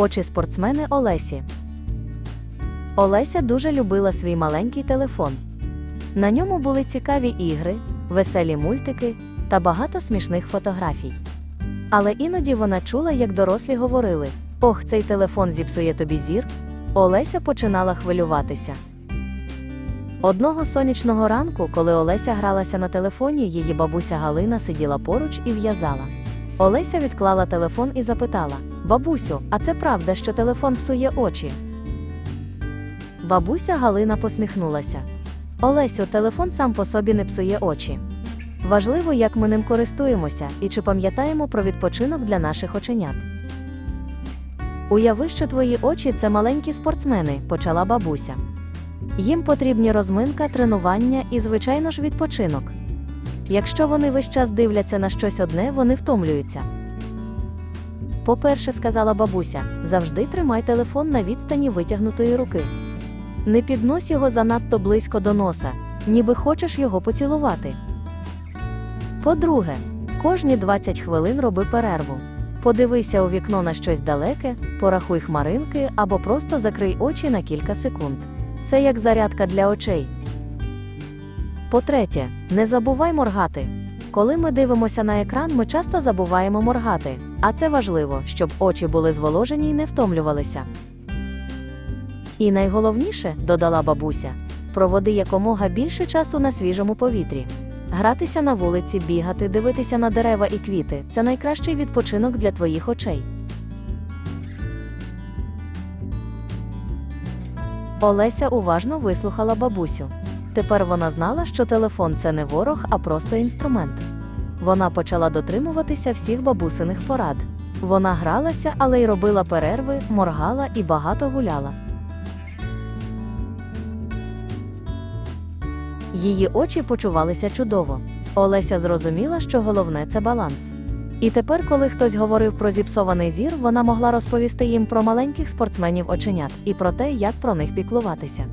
Очі спортсмени Олесі. Олеся дуже любила свій маленький телефон. На ньому були цікаві ігри, веселі мультики та багато смішних фотографій. Але іноді вона чула, як дорослі говорили: Ох, цей телефон зіпсує тобі зір. Олеся починала хвилюватися. Одного сонячного ранку, коли Олеся гралася на телефоні, її бабуся Галина сиділа поруч і в'язала. Олеся відклала телефон і запитала: Бабусю, а це правда, що телефон псує очі? Бабуся Галина посміхнулася. Олесю, телефон сам по собі не псує очі. Важливо, як ми ним користуємося і чи пам'ятаємо про відпочинок для наших оченят. Уяви, що твої очі це маленькі спортсмени, почала бабуся. Їм потрібні розминка, тренування і, звичайно ж, відпочинок. Якщо вони весь час дивляться на щось одне, вони втомлюються. По-перше, сказала бабуся, завжди тримай телефон на відстані витягнутої руки. Не піднось його занадто близько до носа, ніби хочеш його поцілувати. По-друге, кожні 20 хвилин роби перерву. Подивися у вікно на щось далеке, порахуй хмаринки або просто закрий очі на кілька секунд. Це як зарядка для очей. По-третє, не забувай моргати. Коли ми дивимося на екран, ми часто забуваємо моргати, а це важливо, щоб очі були зволожені і не втомлювалися. І найголовніше, додала бабуся, проводи якомога більше часу на свіжому повітрі. Гратися на вулиці, бігати, дивитися на дерева і квіти це найкращий відпочинок для твоїх очей. Олеся уважно вислухала бабусю. Тепер вона знала, що телефон це не ворог, а просто інструмент. Вона почала дотримуватися всіх бабусиних порад. Вона гралася, але й робила перерви, моргала і багато гуляла. Її очі почувалися чудово. Олеся зрозуміла, що головне це баланс. І тепер, коли хтось говорив про зіпсований зір, вона могла розповісти їм про маленьких спортсменів оченят і про те, як про них піклуватися.